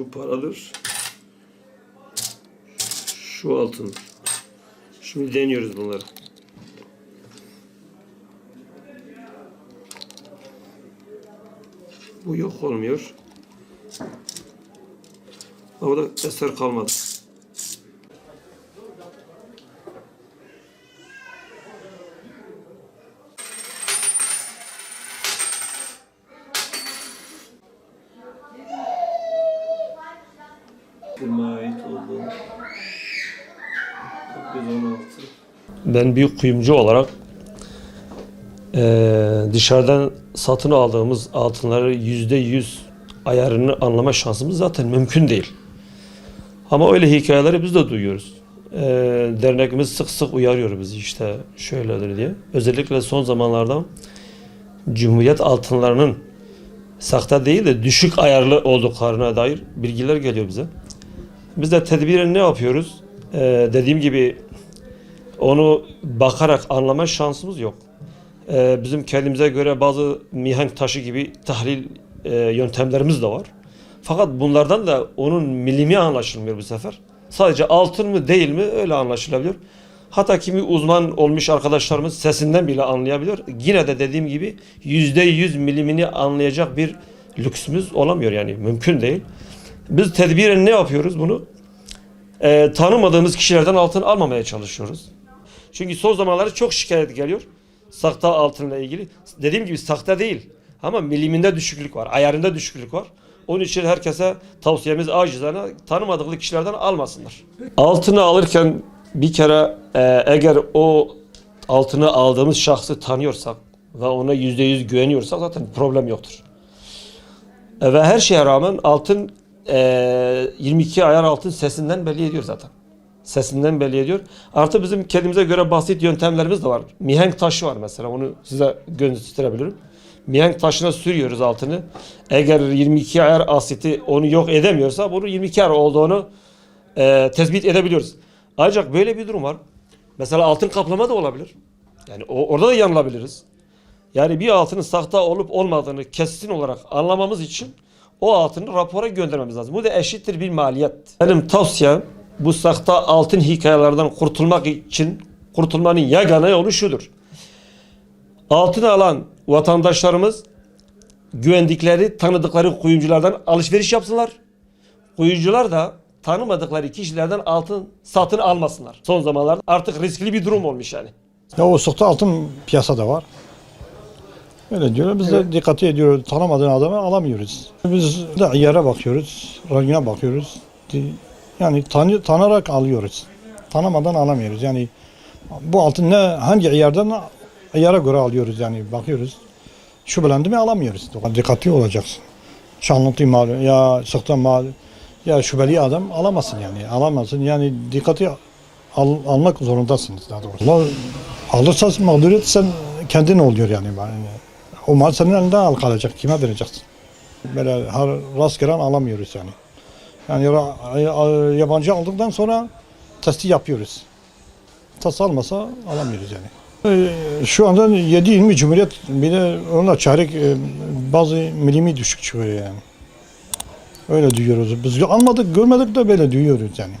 Şu paradır. Şu altın. Şimdi deniyoruz bunları. Bu yok olmuyor. Ama da eser kalmadı. Kırma ait oldu. 916. Ben bir kuyumcu olarak eee, dışarıdan satın aldığımız altınları yüzde yüz ayarını anlama şansımız zaten mümkün değil. Ama öyle hikayeleri biz de duyuyoruz. Eee dernekimiz sık sık uyarıyor bizi işte şöyledir diye. Özellikle son zamanlarda Cumhuriyet altınlarının sakta değil de düşük ayarlı olduklarına dair bilgiler geliyor bize. Biz de tedbiren ne yapıyoruz? Ee, dediğim gibi onu bakarak anlama şansımız yok. Ee, bizim kendimize göre bazı mihenk taşı gibi tahlil e, yöntemlerimiz de var. Fakat bunlardan da onun milimi anlaşılmıyor bu sefer. Sadece altın mı değil mi öyle anlaşılabiliyor. Hatta kimi uzman olmuş arkadaşlarımız sesinden bile anlayabiliyor. Yine de dediğim gibi yüzde yüz milimini anlayacak bir lüksümüz olamıyor yani mümkün değil. Biz tedbiren ne yapıyoruz bunu? Ee, tanımadığımız kişilerden altın almamaya çalışıyoruz. Çünkü son zamanlarda çok şikayet geliyor. Sakta altınla ilgili. Dediğim gibi sakta değil. Ama miliminde düşüklük var. Ayarında düşüklük var. Onun için herkese tavsiyemiz acizane tanımadıkları kişilerden almasınlar. Altını alırken bir kere e, eğer o altını aldığımız şahsı tanıyorsak ve ona yüzde yüz güveniyorsak zaten problem yoktur. E, Ve her şeye rağmen altın e, 22 ayar altın sesinden belli ediyor zaten. Sesinden belli ediyor. Artı bizim kendimize göre basit yöntemlerimiz de var. Mihenk taşı var mesela. Onu size gösterebilirim. Mihenk taşına sürüyoruz altını. Eğer 22 ayar asiti onu yok edemiyorsa bunu 22 ayar olduğunu e, tespit edebiliyoruz. Ancak böyle bir durum var. Mesela altın kaplama da olabilir. Yani o, orada da yanılabiliriz. Yani bir altının sahte olup olmadığını kesin olarak anlamamız için o altını rapora göndermemiz lazım. Bu da eşittir bir maliyet. Benim tavsiyem bu sahte altın hikayelerden kurtulmak için kurtulmanın yegane yolu şudur. Altın alan vatandaşlarımız güvendikleri, tanıdıkları kuyumculardan alışveriş yapsınlar. Kuyumcular da tanımadıkları kişilerden altın satın almasınlar. Son zamanlarda artık riskli bir durum olmuş yani. Ya o sokta altın piyasada var. Öyle diyorlar. Biz de dikkati ediyoruz. Tanımadığın adamı alamıyoruz. Biz de yere bakıyoruz. Rengine bakıyoruz. Yani tanı, tanarak alıyoruz. Tanımadan alamıyoruz. Yani bu altın ne hangi yerden yere göre alıyoruz yani bakıyoruz. Şu blendi mi alamıyoruz. Dikkatli olacaksın. Şanlıklı mal ya sokta mal ya şüpheli adam alamazsın yani. Alamazsın. Yani dikkati al, almak zorundasınız daha doğrusu. Allah alırsan mağduriyet sen kendin oluyor yani. O mal senin elinde al kalacak. Kime vereceksin? Böyle her rastgele alamıyoruz yani. Yani yabancı aldıktan sonra testi yapıyoruz. tas almasa alamıyoruz yani. Ee, Şu anda 7-20 Cumhuriyet bir de onlar çeyrek e, bazı milimi düşük çıkıyor yani. Öyle duyuyoruz. Biz almadık, görmedik de böyle duyuyoruz yani.